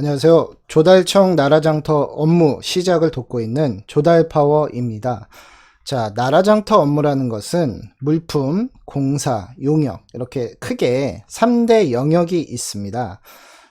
안녕하세요. 조달청 나라장터 업무 시작을 돕고 있는 조달파워입니다. 자, 나라장터 업무라는 것은 물품, 공사, 용역, 이렇게 크게 3대 영역이 있습니다.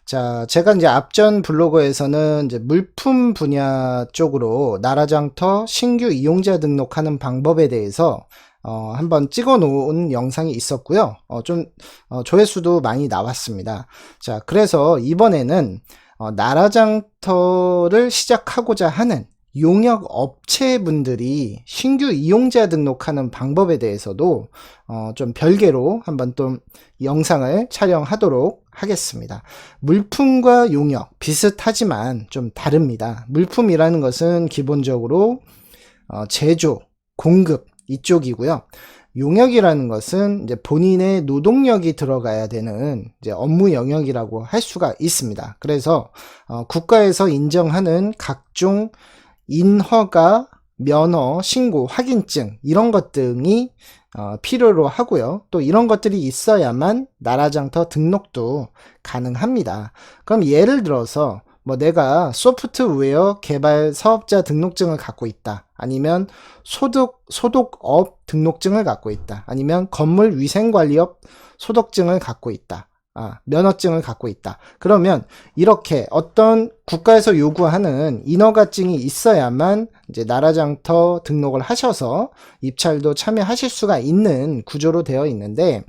자, 제가 이제 앞전 블로그에서는 이제 물품 분야 쪽으로 나라장터 신규 이용자 등록하는 방법에 대해서 어, 한번 찍어 놓은 영상이 있었고요. 어, 좀, 어, 조회수도 많이 나왔습니다. 자, 그래서 이번에는 어, 나라장터를 시작하고자 하는 용역 업체분들이 신규 이용자 등록하는 방법에 대해서도 어, 좀 별개로 한번 또 영상을 촬영하도록 하겠습니다. 물품과 용역 비슷하지만 좀 다릅니다. 물품이라는 것은 기본적으로 어, 제조, 공급 이쪽이고요. 용역이라는 것은 이제 본인의 노동력이 들어가야 되는 이제 업무 영역이라고 할 수가 있습니다. 그래서 어, 국가에서 인정하는 각종 인허가, 면허, 신고, 확인증 이런 것 등이 어, 필요로 하고요. 또 이런 것들이 있어야만 나라장터 등록도 가능합니다. 그럼 예를 들어서 뭐 내가 소프트웨어 개발 사업자 등록증을 갖고 있다. 아니면 소득, 소독업 등록증을 갖고 있다. 아니면 건물 위생관리업 소독증을 갖고 있다. 아, 면허증을 갖고 있다. 그러면 이렇게 어떤 국가에서 요구하는 인허가증이 있어야만 이제 나라장터 등록을 하셔서 입찰도 참여하실 수가 있는 구조로 되어 있는데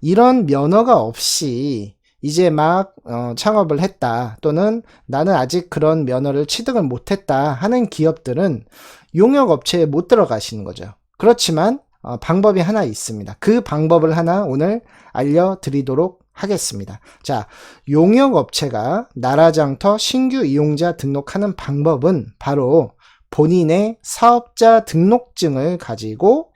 이런 면허가 없이 이제 막 어, 창업을 했다 또는 나는 아직 그런 면허를 취득을 못했다 하는 기업들은 용역 업체에 못 들어가시는 거죠. 그렇지만 어, 방법이 하나 있습니다. 그 방법을 하나 오늘 알려드리도록 하겠습니다. 자, 용역 업체가 나라장터 신규 이용자 등록하는 방법은 바로 본인의 사업자 등록증을 가지고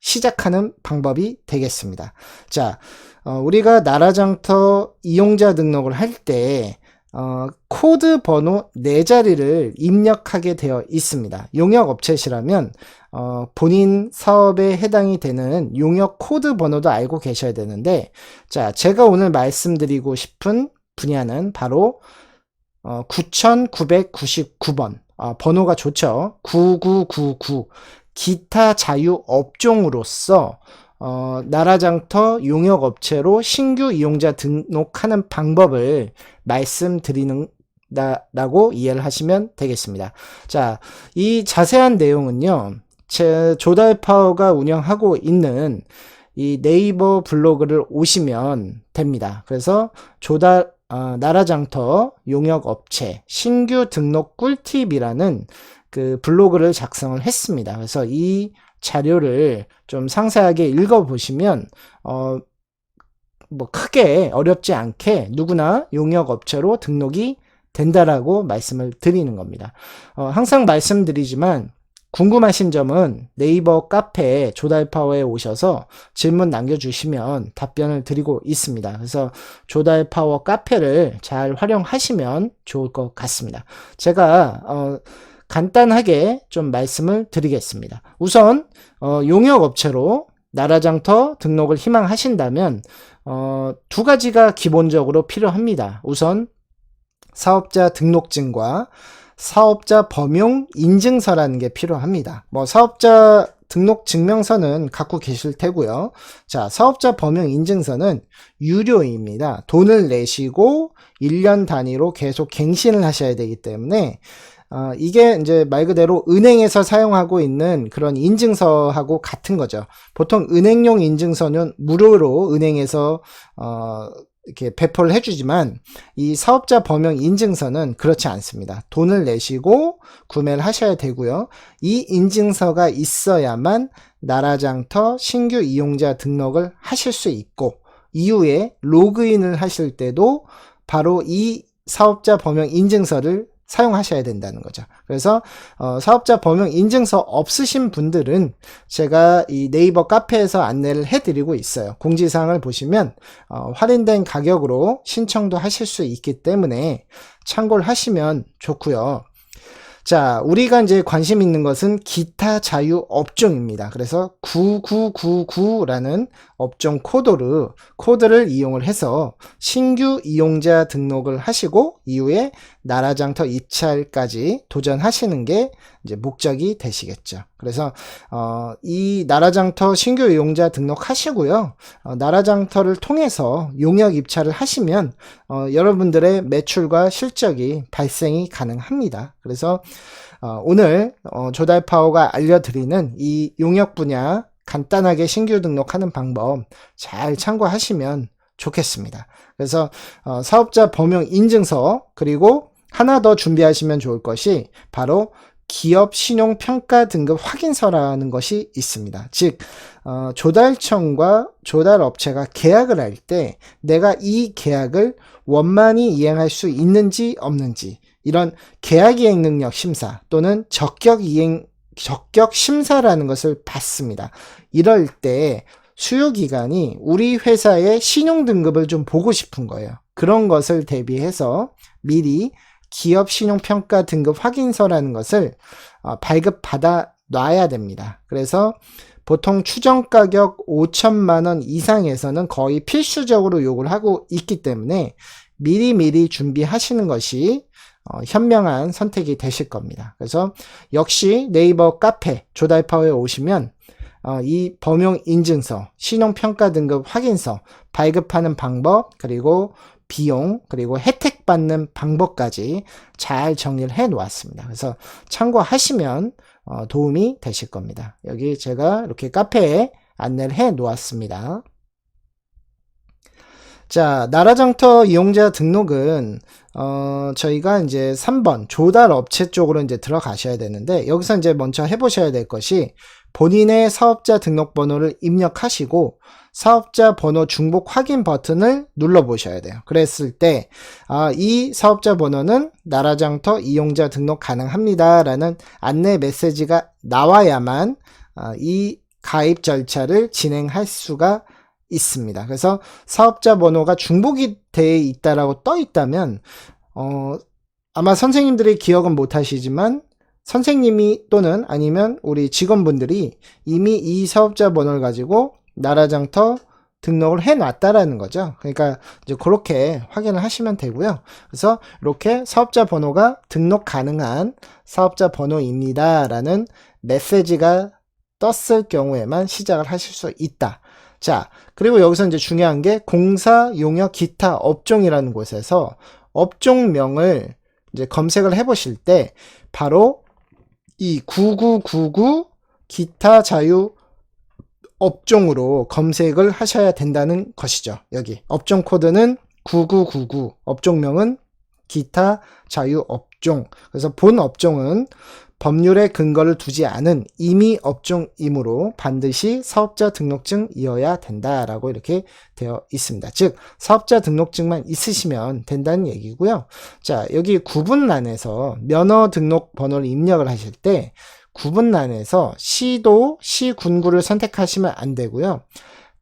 시작하는 방법이 되겠습니다. 자, 어, 우리가 나라장터 이용자 등록을 할 때, 어, 코드 번호 4자리를 입력하게 되어 있습니다. 용역 업체시라면, 어, 본인 사업에 해당이 되는 용역 코드 번호도 알고 계셔야 되는데, 자, 제가 오늘 말씀드리고 싶은 분야는 바로, 어, 9999번. 아, 번호가 좋죠. 9999. 기타 자유 업종으로서 어, 나라장터 용역업체로 신규 이용자 등록하는 방법을 말씀드리는 다 라고 이해를 하시면 되겠습니다. 자, 이 자세한 내용은요, 제 조달파워가 운영하고 있는 이 네이버 블로그를 오시면 됩니다. 그래서 조달, 어, 나라장터 용역업체 신규 등록 꿀팁이라는 그 블로그를 작성을 했습니다. 그래서 이 자료를 좀 상세하게 읽어보시면, 어, 뭐 크게 어렵지 않게 누구나 용역 업체로 등록이 된다라고 말씀을 드리는 겁니다. 어, 항상 말씀드리지만 궁금하신 점은 네이버 카페 조달파워에 오셔서 질문 남겨주시면 답변을 드리고 있습니다. 그래서 조달파워 카페를 잘 활용하시면 좋을 것 같습니다. 제가 어, 간단하게 좀 말씀을 드리겠습니다. 우선 어, 용역 업체로 나라장터 등록을 희망하신다면 어, 두 가지가 기본적으로 필요합니다. 우선 사업자 등록증과 사업자 범용 인증서라는 게 필요합니다. 뭐 사업자 등록 증명서는 갖고 계실 테고요. 자, 사업자 범용 인증서는 유료입니다. 돈을 내시고 1년 단위로 계속 갱신을 하셔야 되기 때문에 어, 이게 이제 말 그대로 은행에서 사용하고 있는 그런 인증서하고 같은 거죠. 보통 은행용 인증서는 무료로 은행에서 어, 이렇게 배포를 해주지만 이 사업자 범용 인증서는 그렇지 않습니다. 돈을 내시고 구매를 하셔야 되고요. 이 인증서가 있어야만 나라장터 신규 이용자 등록을 하실 수 있고 이후에 로그인을 하실 때도 바로 이 사업자 범용 인증서를 사용하셔야 된다는 거죠. 그래서 어, 사업자 범용 인증서 없으신 분들은 제가 이 네이버 카페에서 안내를 해드리고 있어요. 공지사항을 보시면 어, 할인된 가격으로 신청도 하실 수 있기 때문에 참고를 하시면 좋고요. 자, 우리가 이제 관심 있는 것은 기타 자유 업종입니다. 그래서 9999라는 업종 코드를, 코드를 이용을 해서 신규 이용자 등록을 하시고 이후에 나라장터 입찰까지 도전하시는 게 이제 목적이 되시겠죠. 그래서 어, 이 나라장터 신규 이용자 등록하시고요. 어, 나라장터를 통해서 용역 입찰을 하시면 어, 여러분들의 매출과 실적이 발생이 가능합니다. 그래서 어, 오늘 어, 조달파워가 알려드리는 이 용역 분야 간단하게 신규 등록하는 방법 잘 참고하시면 좋겠습니다. 그래서 어, 사업자 범용 인증서 그리고 하나 더 준비하시면 좋을 것이 바로 기업 신용 평가 등급 확인서라는 것이 있습니다. 즉 어, 조달청과 조달업체가 계약을 할 때 내가 이 계약을 원만히 이행할 수 있는지 없는지 이런 계약 이행 능력 심사 또는 적격 이행 적격 심사라는 것을 받습니다. 이럴 때 수요 기관이 우리 회사의 신용 등급을 좀 보고 싶은 거예요. 그런 것을 대비해서 미리 기업 신용평가 등급 확인서라는 것을 어, 발급받아 놔야 됩니다. 그래서 보통 추정 가격 5천만 원 이상에서는 거의 필수적으로 요구를 하고 있기 때문에 미리미리 준비하시는 것이 어, 현명한 선택이 되실 겁니다. 그래서 역시 네이버 카페 조달파워에 오시면 어, 이 범용 인증서, 신용 평가 등급 확인서 발급하는 방법, 그리고 비용, 그리고 혜택 받는 방법까지 잘 정리를 해 놓았습니다. 그래서 참고하시면 어, 도움이 되실 겁니다. 여기 제가 이렇게 카페에 안내를 해 놓았습니다. 자, 나라장터 이용자 등록은 어, 저희가 이제 3번 조달 업체 쪽으로 이제 들어가셔야 되는데 여기서 이제 먼저 해 보셔야 될 것이 본인의 사업자 등록번호를 입력하시고 사업자 번호 중복 확인 버튼을 눌러 보셔야 돼요. 그랬을 때, 아, 이 사업자 번호는 나라장터 이용자 등록 가능합니다. 라는 안내 메시지가 나와야만 아, 이 가입 절차를 진행할 수가 있습니다. 그래서 사업자 번호가 중복이 돼 있다라고 떠 있다면, 어, 아마 선생님들이 기억은 못 하시지만, 선생님이 또는 아니면 우리 직원분들이 이미 이 사업자 번호를 가지고 나라장터 등록을 해 놨다라는 거죠. 그러니까 이제 그렇게 확인을 하시면 되고요. 그래서 이렇게 사업자 번호가 등록 가능한 사업자 번호입니다라는 메시지가 떴을 경우에만 시작을 하실 수 있다. 자, 그리고 여기서 이제 중요한 게 공사, 용역, 기타 업종이라는 곳에서 업종명을 이제 검색을 해 보실 때 바로 이 9999 기타 자유 업종으로 검색을 하셔야 된다는 것이죠. 여기 업종 코드는 9999, 업종명은 기타 자유 업종. 그래서 본 업종은 법률에 근거를 두지 않은 임의 업종이므로 반드시 사업자 등록증이어야 된다라고 이렇게 되어 있습니다. 즉 사업자 등록증만 있으시면 된다는 얘기고요. 자 여기 구분란에서 면허 등록 번호를 입력을 하실 때 구분란에서 시도, 시군구를 선택하시면 안 되고요.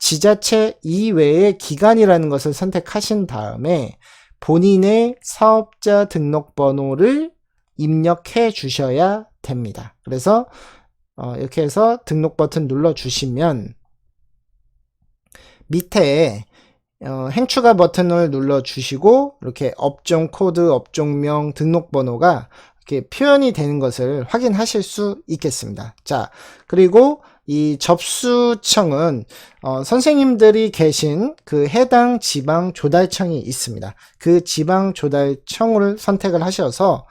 지자체 이외의 기관이라는 것을 선택하신 다음에 본인의 사업자 등록번호를 입력해 주셔야 됩니다. 그래서 어, 이렇게 해서 등록 버튼 눌러 주시면 밑에 어, 행추가 버튼을 눌러 주시고 이렇게 업종 코드, 업종명, 등록번호가 이렇게 표현이 되는 것을 확인하실 수 있겠습니다. 자, 그리고 이 접수청은 어, 선생님들이 계신 그 해당 지방 조달청이 있습니다. 그 지방 조달청을 선택을 하셔서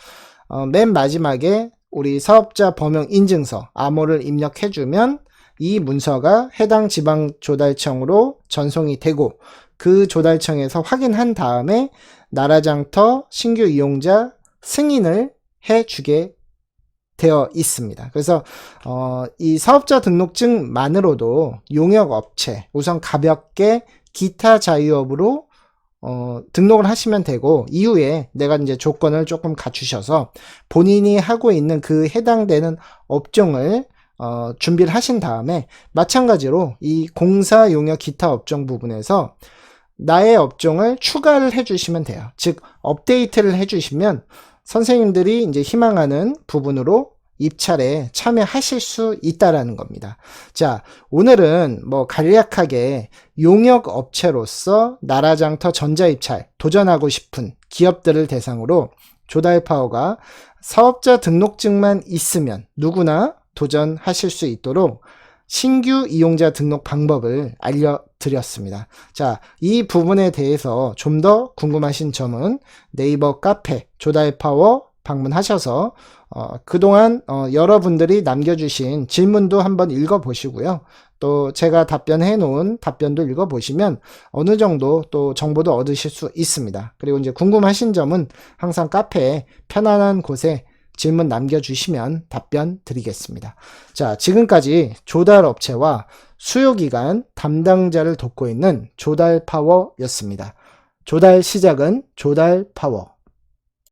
어, 맨 마지막에 우리 사업자 범용 인증서 암호를 입력해주면 이 문서가 해당 지방 조달청으로 전송이 되고 그 조달청에서 확인한 다음에 나라장터 신규 이용자 승인을 해주게 되어 있습니다. 그래서 어, 이 사업자 등록증만으로도 용역 업체 우선 가볍게 기타 자유업으로 어, 등록을 하시면 되고 이후에 내가 이제 조건을 조금 갖추셔서 본인이 하고 있는 그 해당되는 업종을 어, 준비를 하신 다음에 마찬가지로 이 공사 용역 기타 업종 부분에서 나의 업종을 추가를 해주시면 돼요. 즉 업데이트를 해주시면 선생님들이 이제 희망하는 부분으로 입찰에 참여하실 수 있다라는 겁니다. 자, 오늘은 뭐 간략하게 용역 업체로서 나라장터 전자입찰 도전하고 싶은 기업들을 대상으로 조달 파워가 사업자 등록증만 있으면 누구나 도전하실 수 있도록 신규 이용자 등록 방법을 알려드렸습니다. 자, 이 부분에 대해서 좀 더 궁금하신 점은 네이버 카페 조달파워 방문하셔서 어, 그동안 어, 여러분들이 남겨주신 질문도 한번 읽어보시고요. 또 제가 답변해 놓은 답변도 읽어보시면 어느 정도 또 정보도 얻으실 수 있습니다. 그리고 이제 궁금하신 점은 항상 카페에 편안한 곳에 질문 남겨주시면 답변 드리겠습니다. 자, 지금까지 조달 업체와 수요기관 담당자를 돕고 있는 조달 파워였습니다. 조달 시작은 조달 파워.